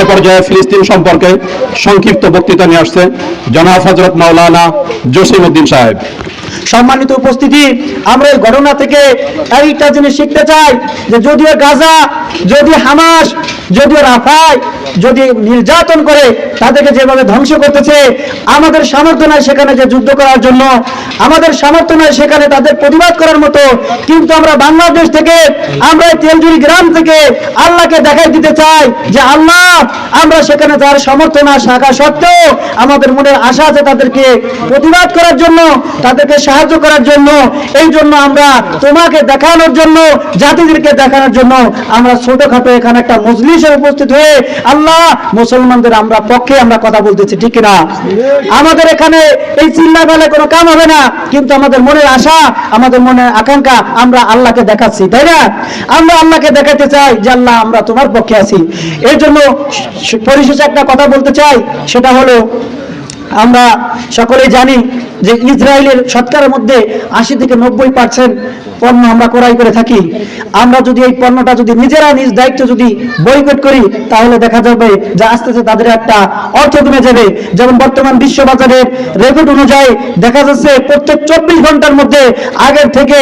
এ পর্যায়ে ফিলিস্তিন সম্পর্কে সংক্ষিপ্ত বক্তৃতা নিয়ে আসছে জনাব হজরত মাওলানা জসিম উদ্দিন সাহেব। সম্মানিত উপস্থিতি, আমরা এই ঘটনা থেকে একটা জিনিস শিখতে চাই যে যদিও গাজা যদি হামাস যদিও রাফায় যদি নির্যাতন করে, তাদেরকে যেভাবে ধ্বংস করতেছে, আমাদের সামর্থ্য নাই সেখানে যে যুদ্ধ করার জন্য। আমাদের সামর্থ্য নাই সেখানে তাদের প্রতিবাদ করার মতো। কিন্তু আমরা বাংলাদেশ থেকে, আমরা তেলজুরি গ্রাম থেকে আল্লাহকে দেখাই দিতে চাই যে আল্লাহ, আমরা সেখানে তার সমর্থন থাকা সত্ত্বেও আমাদের মনের আশা আছে তাদেরকে প্রতিবাদ করার জন্য, তাদেরকে সাহায্য করার জন্য। এই জন্য আমরা তোমাকে দেখানোর জন্য, জাতিদেরকে দেখানোর জন্য আমরা ছোটখাটো এখানে একটা মজলিসে উপস্থিত হয়ে আল্লাহ, মুসলমানদের আমরা পক্ষে আমরা কথা বলতেছি, ঠিক না আমাদের এখানে এই চিল্লা বেলে কোনো কাম হবে না, কিন্তু আমাদের মনের আশা, আমাদের মনের আকাঙ্ক্ষা আমরা আল্লাহকে দেখাচ্ছি, তাই না? আমরা আল্লাহকে দেখাতে চাই যে আল্লাহ, আমরা তোমার পক্ষে আছি। এর জন্য পরিশেষে একটা কথা বলতে চাই, সেটা হলো আমরা সকলেই জানি যে ইসরায়েলের শতকরার মধ্যে আশি থেকে নব্বই পার্সেন্ট পণ্য আমরা ক্রয় করে থাকি। আমরা যদি এই পণ্যটা যদি নিজেরা নিজ দায়িত্ব যদি বয়কট করি, তাহলে দেখা যাবে যে আস্তে আস্তে তাদের একটা অর্থ কমে যাবে। যেমন বর্তমান বিশ্ববাজারের রেকর্ড অনুযায়ী দেখা যাচ্ছে প্রত্যেক চব্বিশ ঘণ্টার মধ্যে আগের থেকে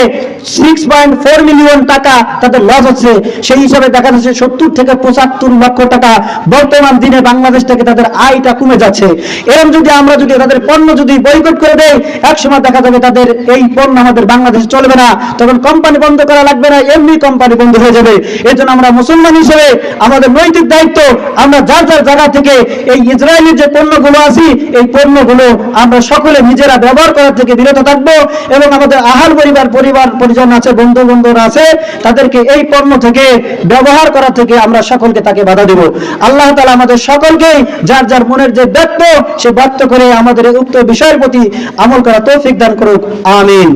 সিক্স পয়েন্ট ফোর মিলিয়ন টাকা তাদের লস হচ্ছে। সেই হিসাবে দেখা যাচ্ছে সত্তর থেকে পঁচাত্তর লক্ষ টাকা বর্তমান দিনে বাংলাদেশ থেকে তাদের আয়টা কমে যাচ্ছে। এরকম যদি আমরা যদি তাদের পণ্য যদি বয়কট করে দেই এক সময় দেখা যাবে তাদের এই পণ্য আমাদের বাংলাদেশে চলবে না। তখন কোম্পানি বন্ধ করা লাগবে না, এমনি কোম্পানি বন্ধ হয়ে যাবে। জন্য আমরা মুসলমান হিসেবে আমাদের নৈতিক দায়িত্ব, আমরা যার যার জায়গা থেকে এই ইসরায়েলের যে পণ্যগুলো আছে, এই পণ্যগুলো আমরা সকলে নিজেরা ব্যবহার করার থেকে বিরত থাকব এবং আমাদের আহার পরিবার পরিবার, পরিজন আছে, বন্ধু বান্ধবরা আছে, তাদেরকে এই পণ্য থেকে ব্যবহার করা থেকে আমরা সকলকে তাকে বাধা দেব। আল্লাহ তালা আমাদের সকলকেই যার যার মনের যে ব্যক্ত সে ব্যক্ত করে আমাদের উক্ত বিষয়ের প্রতি আমল করা তৌফিক দান করুক। আমিন।